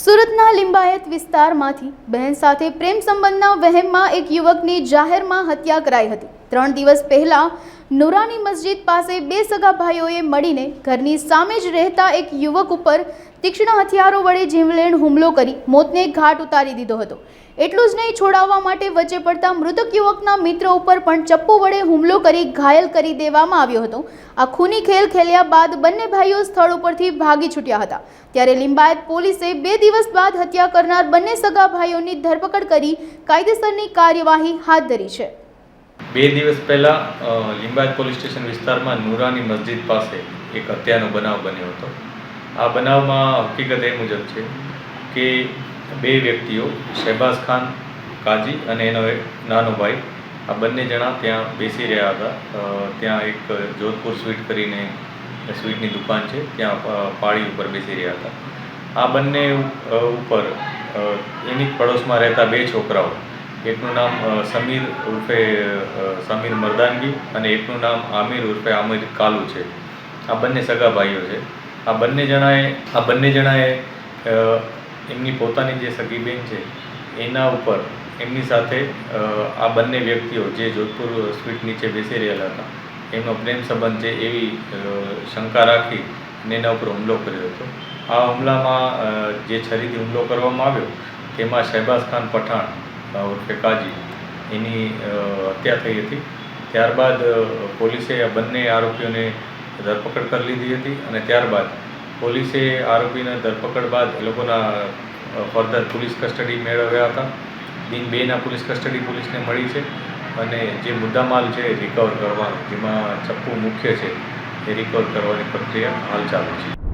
સુરતના લિંબાયત વિસ્તારમાંથી બહેન સાથે પ્રેમ સંબંધના વહેમમાં એક યુવકની જાહેરમાં હત્યા કરાઈ હતી. ત્રણ દિવસ પહેલા નુરાની મસ્જિદ પાસે બે સગા ભાઈઓએ મળીને ઘરની સામે જ રહેતા એક યુવક ઉપર તીક્ષ્ણ હથિયારો વડે જીવલેણ હુમલો કરી મોતને ઘાટ ઉતારી દીધો હતો. એટલું જ નહીં, છોડાવવા માટે વચ્ચે પડતા મૃતક યુવકના મિત્ર ઉપર પણ ચપ્પુ વડે હુમલો કરી ઘાયલ કરી દેવામાં આવ્યો હતો. આ ખૂની ખેલ ખેલ્યા બાદ બંને ભાઈઓ સ્થળ ઉપરથી ભાગી છૂટ્યા હતા. ત્યારે લિંબાયત પોલીસે બે દિવસ બાદ હત્યા કરનાર બંને સગા ભાઈઓની ધરપકડ કરી કાયદેસરની કાર્યવાહી હાથ ધરી છે. બે દિવસ પહેલાં લિંબાયત પોલીસ સ્ટેશન વિસ્તારમાં નુરાની મસ્જિદ પાસે એક હત્યાનો બનાવ બન્યો હતો. આ બનાવમાં હકીકત એ મુજબ છે કે બે વ્યક્તિઓ શહેબાઝ ખાન કાજી અને એનો એક નાનો ભાઈ, આ બંને જણા ત્યાં બેસી રહ્યા હતા. ત્યાં એક જોધપુર સ્વીટ કરીને સ્વીટની દુકાન છે, ત્યાં પાળી ઉપર બેસી રહ્યા હતા. આ બંને ઉપર એની પડોશમાં રહેતા બે છોકરાઓ એકનું નામ સમીર ઉર્ફે સમીર મરદાનગી અને એકનું નામ આમિર ઉર્ફે આમિર કાલુ છે. આ બંને સગા ભાઈઓ છે. આ બંને જણાએ, આ બંને જણાએ એમની પોતાની જે સગી બેન છે, એના ઉપર એમની સાથે આ બંને વ્યક્તિઓ જે જોધપુર સ્વીટ નીચે બેસી રહેલા હતા એમનો પ્રેમ સંબંધ છે એવી શંકા રાખી અને એના ઉપર હુમલો કર્યો હતો. આ હુમલામાં જે છરીથી હુમલો કરવામાં આવ્યો, તેમાં શહેબાઝ ખાન પઠાણ ઉર્ફે કાજી. એની હત્યા થઈ હતી. ત્યારબાદ પોલીસે આ બંને આરોપીઓને ધરપકડ કરી લીધી હતી અને ત્યારબાદ પોલીસે આરોપીને ધરપકડ બાદ એ લોકોના ફર્ધર પોલીસ કસ્ટડી મેળવ્યા હતા. દિન બેના પોલીસ કસ્ટડી પોલીસને મળી છે અને જે મુદ્દામાલ છે રિકવર કરવાનો જેમાં ચપ્પુ મુખ્ય છે, એ રિકવર કરવાની પ્રક્રિયા હાલ ચાલુ છે.